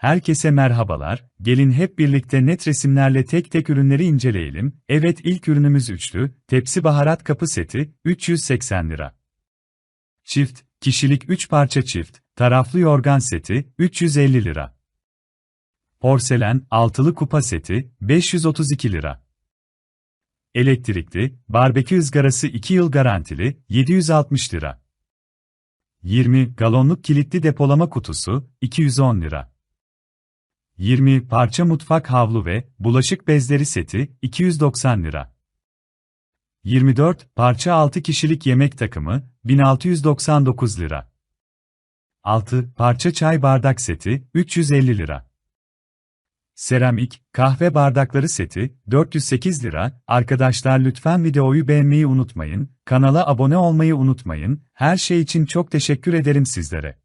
Herkese merhabalar, gelin hep birlikte net resimlerle tek tek ürünleri inceleyelim. Evet ilk ürünümüz üçlü, tepsi baharat kapı seti, 380 lira. Çift, kişilik 3 parça çift, taraflı yorgan seti, 350 lira. Porselen, altılı kupa seti, 532 lira. Elektrikli, barbekü ızgarası 2 yıl garantili, 760 lira. 20 galonluk kilitli depolama kutusu, 210 lira. 20 parça mutfak havlu ve bulaşık bezleri seti, 290 lira. 24 parça 6 kişilik yemek takımı, 1699 lira. 6 parça çay bardak seti, 350 lira. Seramik, kahve bardakları seti, 408 lira. Arkadaşlar lütfen videoyu beğenmeyi unutmayın, kanala abone olmayı unutmayın, her şey için çok teşekkür ederim sizlere.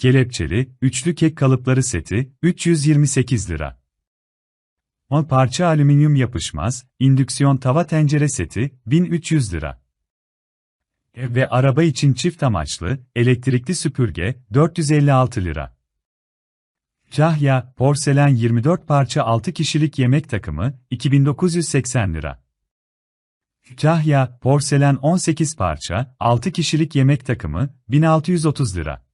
Kelepçeli, üçlü kek kalıpları seti, 328 lira. 10 parça alüminyum yapışmaz, indüksiyon tava tencere seti, 1300 lira. Ev ve araba için çift amaçlı, elektrikli süpürge, 456 lira. Cahya, porselen 24 parça 6 kişilik yemek takımı, 2980 lira. Cahya, porselen 18 parça, 6 kişilik yemek takımı, 1630 lira.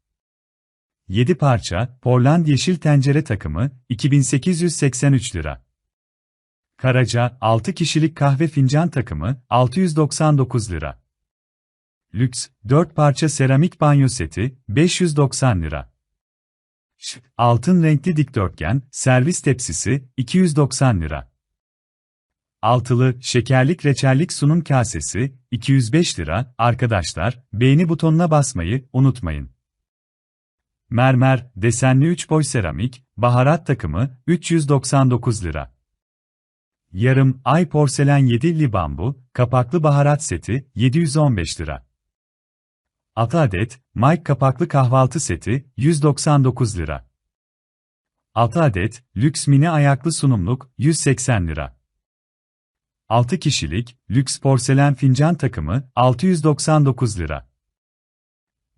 7 parça, Portland yeşil tencere takımı, 2883 lira. Karaca, 6 kişilik kahve fincan takımı, 699 lira. Lüks, 4 parça seramik banyo seti, 590 lira. Altın renkli dikdörtgen, servis tepsisi, 290 lira. Altılı, şekerlik reçellik sunum kasesi, 205 lira. Arkadaşlar, beğeni butonuna basmayı unutmayın. Mermer, desenli 3 boy seramik, baharat takımı, 399 lira. Yarım, ay porselen 7'li bambu, kapaklı baharat seti, 715 lira. 6 adet, Mike kapaklı kahvaltı seti, 199 lira. 6 adet, lüks mini ayaklı sunumluk, 180 lira. 6 kişilik, lüks porselen fincan takımı, 699 lira.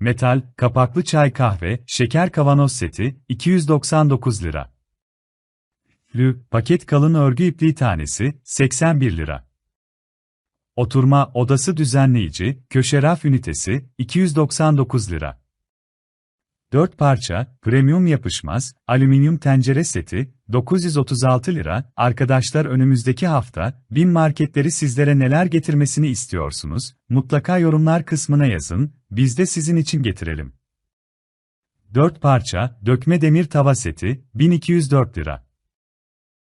Metal, kapaklı çay kahve, şeker kavanoz seti, 299 lira. Lü, paket kalın örgü ipliği tanesi, 81 lira. Oturma odası düzenleyici, köşe raf ünitesi, 299 lira. 4 parça, premium yapışmaz, alüminyum tencere seti, 936 lira. Arkadaşlar önümüzdeki hafta, bin marketleri sizlere neler getirmesini istiyorsunuz? Mutlaka yorumlar kısmına yazın, biz de sizin için getirelim. 4 parça, dökme demir tava seti, 1204 lira.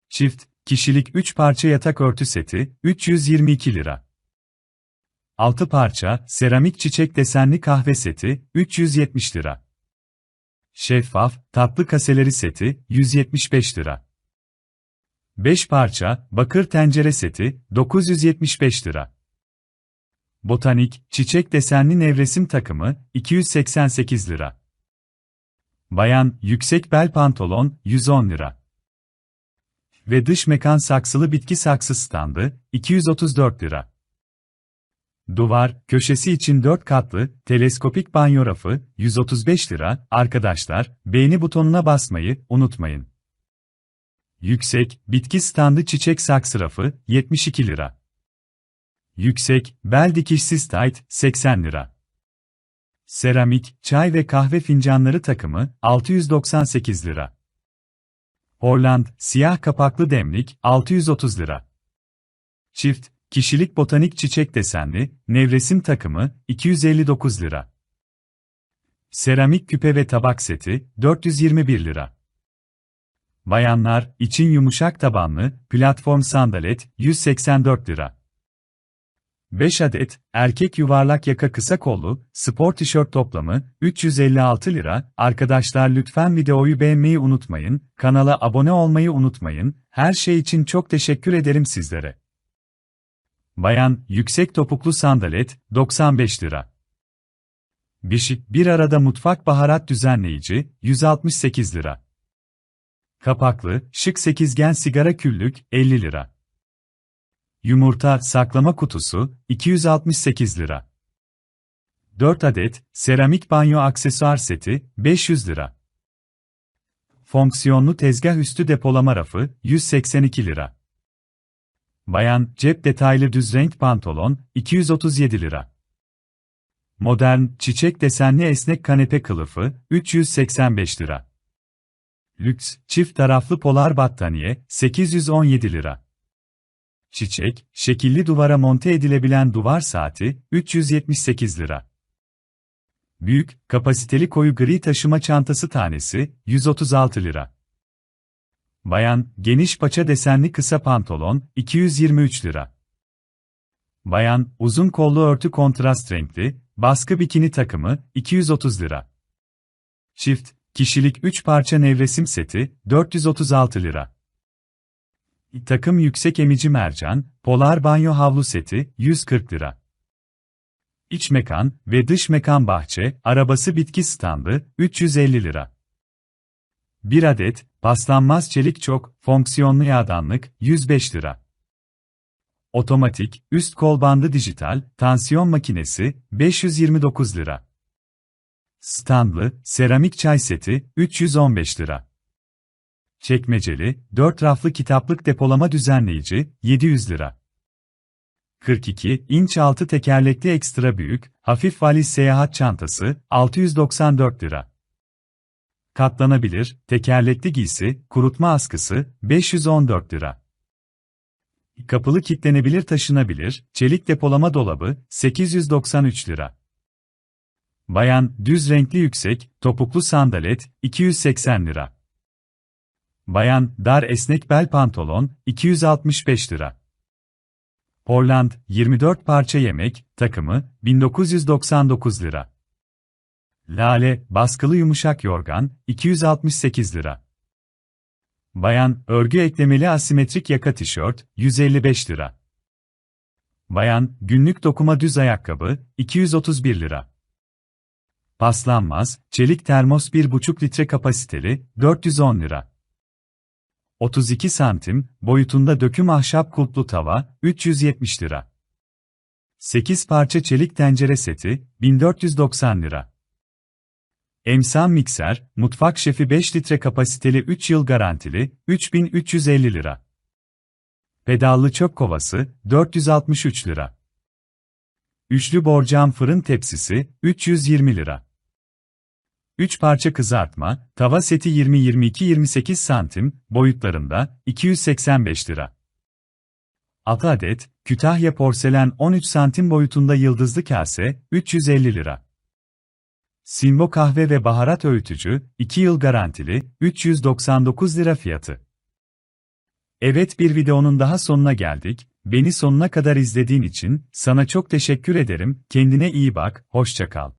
Çift, kişilik 3 parça yatak örtü seti, 322 lira. 6 parça, seramik çiçek desenli kahve seti, 370 lira. Şeffaf, tatlı kaseleri seti, 175 lira. 5 parça, bakır tencere seti, 975 lira. Botanik, çiçek desenli nevresim takımı, 288 lira. Bayan, yüksek bel pantolon, 110 lira. Ve dış mekan saksılı bitki saksı standı, 234 lira. Duvar, köşesi için 4 katlı, teleskopik banyo rafı, 135 lira. Arkadaşlar, beğeni butonuna basmayı unutmayın. Yüksek, bitki standı çiçek saksı rafı, 72 lira. Yüksek, bel dikişsiz tight, 80 lira. Seramik, çay ve kahve fincanları takımı, 698 lira. Holland, siyah kapaklı demlik, 630 lira. Çift, Kişilik botanik çiçek desenli, nevresim takımı, 259 lira. Seramik küpe ve tabak seti, 421 lira. Bayanlar, için yumuşak tabanlı, platform sandalet, 184 lira. 5 adet, erkek yuvarlak yaka kısa kollu, spor tişört toplamı, 356 lira. Arkadaşlar lütfen videoyu beğenmeyi unutmayın, kanala abone olmayı unutmayın, her şey için çok teşekkür ederim sizlere. Bayan, yüksek topuklu sandalet, 95 lira. Bişik, bir arada mutfak baharat düzenleyici, 168 lira. Kapaklı, şık sekizgen sigara küllük, 50 lira. Yumurta saklama kutusu, 268 lira. 4 adet, seramik banyo aksesuar seti, 500 lira. fonksiyonlu tezgah üstü depolama rafı, 182 lira. Bayan, cep detaylı düz renk pantolon, 237 lira. Modern, çiçek desenli esnek kanepe kılıfı, 385 lira. Lüks, çift taraflı polar battaniye, 817 lira. Çiçek, şekilli duvara monte edilebilen duvar saati, 378 lira. Büyük, kapasiteli koyu gri taşıma çantası tanesi, 136 lira. Bayan, geniş paça desenli kısa pantolon, 223 lira. Bayan, uzun kollu örtü kontrast renkli, baskı bikini takımı, 230 lira. Çift, kişilik 3 parça nevresim seti, 436 lira. Takım yüksek emici mercan, polar banyo havlu seti, 140 lira. İç mekan ve dış mekan bahçe, arabası bitki standı, 350 lira. 1 adet, paslanmaz çelik çok, fonksiyonlu yağdanlık, 105 lira. Otomatik, üst kol bandı dijital, tansiyon makinesi, 529 lira. Standlı, seramik çay seti, 315 lira. Çekmeceli, 4 raflı kitaplık depolama düzenleyici, 700 lira. 42 inç altı tekerlekli ekstra büyük, hafif valiz seyahat çantası, 694 lira. Katlanabilir, tekerlekli giysi, kurutma askısı, 514 lira. Kapılı kilitlenebilir taşınabilir, çelik depolama dolabı, 893 lira. Bayan, düz renkli yüksek, topuklu sandalet, 280 lira. Bayan, dar esnek bel pantolon, 265 lira. Holland, 24 parça yemek, takımı, 1999 lira. Lale, baskılı yumuşak yorgan, 268 lira. Bayan, örgü eklemeli asimetrik yaka tişört, 155 lira. Bayan, günlük dokuma düz ayakkabı, 231 lira. Paslanmaz, çelik termos 1,5 litre kapasiteli, 410 lira. 32 santim, boyutunda döküm ahşap kulplu tava, 370 lira. 8 parça çelik tencere seti, 1490 lira. Emsan mikser, mutfak şefi 5 litre kapasiteli 3 yıl garantili, 3350 lira. Pedallı çöp kovası, 463 lira. Üçlü borcam fırın tepsisi, 320 lira. 3 parça kızartma, tava seti 20-22-28 santim, boyutlarında, 285 lira. 6 adet, Kütahya porselen 13 santim boyutunda yıldızlı kase, 350 lira. Simbo kahve ve baharat öğütücü, 2 yıl garantili, 399 lira fiyatı. Evet bir videonun daha sonuna geldik, beni sonuna kadar izlediğin için, sana çok teşekkür ederim, kendine iyi bak, hoşça kal.